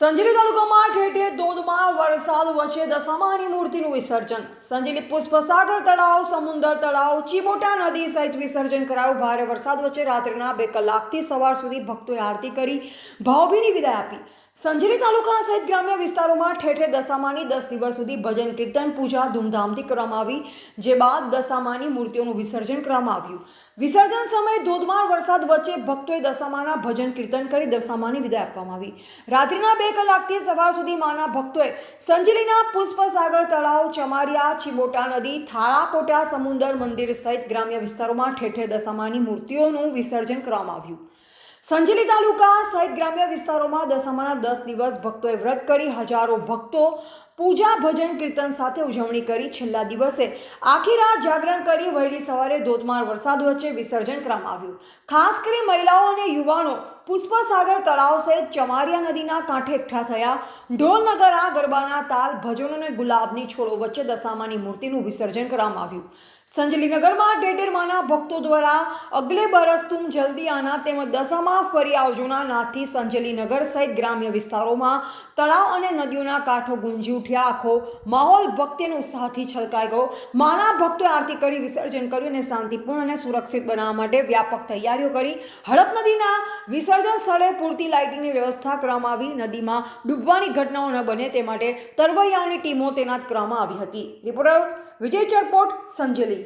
સંજેલી તાલુકામાં ઠેર ઠેર ધોધમાર વરસાદ વચ્ચે દશામાની મૂર્તિનું વિસર્જન. સંજેલી પુષ્પસાગર તળાવ, સમુદર તળાવ, ચીમોટા નદી સહિત વિસર્જન કરાયું. ભારે વરસાદ વચ્ચે રાત્રિના બે કલાકથી સવાર સુધી ભક્તોએ આરતી કરી, ભાવભીની વિદાય આપી. સંજેલી તાલુકા સહિત ગ્રામ્ય વિસ્તારોમાં ઠેર દશામાની દસ દિવસ સુધી ભજન કીર્તન, પૂજા ધૂમધામથી કરવામાં આવી, જે બાદ દશામાની મૂર્તિઓનું વિસર્જન કરવામાં આવ્યું. વિસર્જન સમયે ધોધમાર વરસાદ વચ્ચે ભક્તોએ દશામાના ભજન કીર્તન કરી દશામાની વિદાય આપવામાં આવી. રાત્રિના બે કલાકથી સવાર સુધી માના ભક્તોએ સંજેલીના પુષ્પસાગર તળાવ, ચમારિયા, ચિબોટા નદી, થાળાકોટા, સમુદર મંદિર સહિત ગ્રામ્ય વિસ્તારોમાં ઠેર દશામાની મૂર્તિઓનું વિસર્જન કરવામાં આવ્યું. સંજેલી તાલુકા સહિત ગ્રામ્ય વિસ્તારોમાં દશામાના દસ દિવસ ભક્તોએ વ્રત કરી હજારો ભક્તો પૂજા, ભજન, કીર્તન સાથે ઉજવણી કરી છેલ્લા દિવસે આખી રાત જાગરણ કરી વહેલી સવારે ધોધમાર વરસાદ વચ્ચે વિસર્જન કરવામાં આવ્યું. ખાસ કરી મહિલાઓ અને યુવાનો પુષ્પસાગર તળાવ સહિત ચમારિયા નદીના કાંઠે એકઠા થયા. ઢોલ નગરા ગરબાના તાલ, ભજનો અને ગુલાબની છોડો વચ્ચે દશામાની મૂર્તિનું વિસર્જન કરવામાં આવ્યું. સંજલીનગરમાં ડેડેરમાના ભક્તો દ્વારા અગલે બરસ તુમ જલ્દી આના તેમજ દશામાં ફરી આવજોના નાથથી સંજલીનગર સહિત ગ્રામ્ય વિસ્તારોમાં તળાવ અને નદીઓના કાંઠો ગુંજી ઉઠ્યા. આખો માહોલ ભક્તિનો ઉત્સાહથી છલકાઈ ગયો. માના ભક્તોએ આરતી કરી, વિસર્જન કર્યું અને શાંતિપૂર્ણ અને સુરક્ષિત બનાવવા માટે વ્યાપક તૈયારીઓ કરી. હડપ નદીના વિસર્જન સ્થળે પૂરતી લાઇટિંગની વ્યવસ્થા કરવામાં આવી. નદીમાં ડૂબવાની ઘટનાઓ ન બને તે માટે તરવૈયાઓની ટીમો તૈનાત કરવામાં આવી હતી. રિપોર્ટર વિજય ચરપોટ, સંજેલી.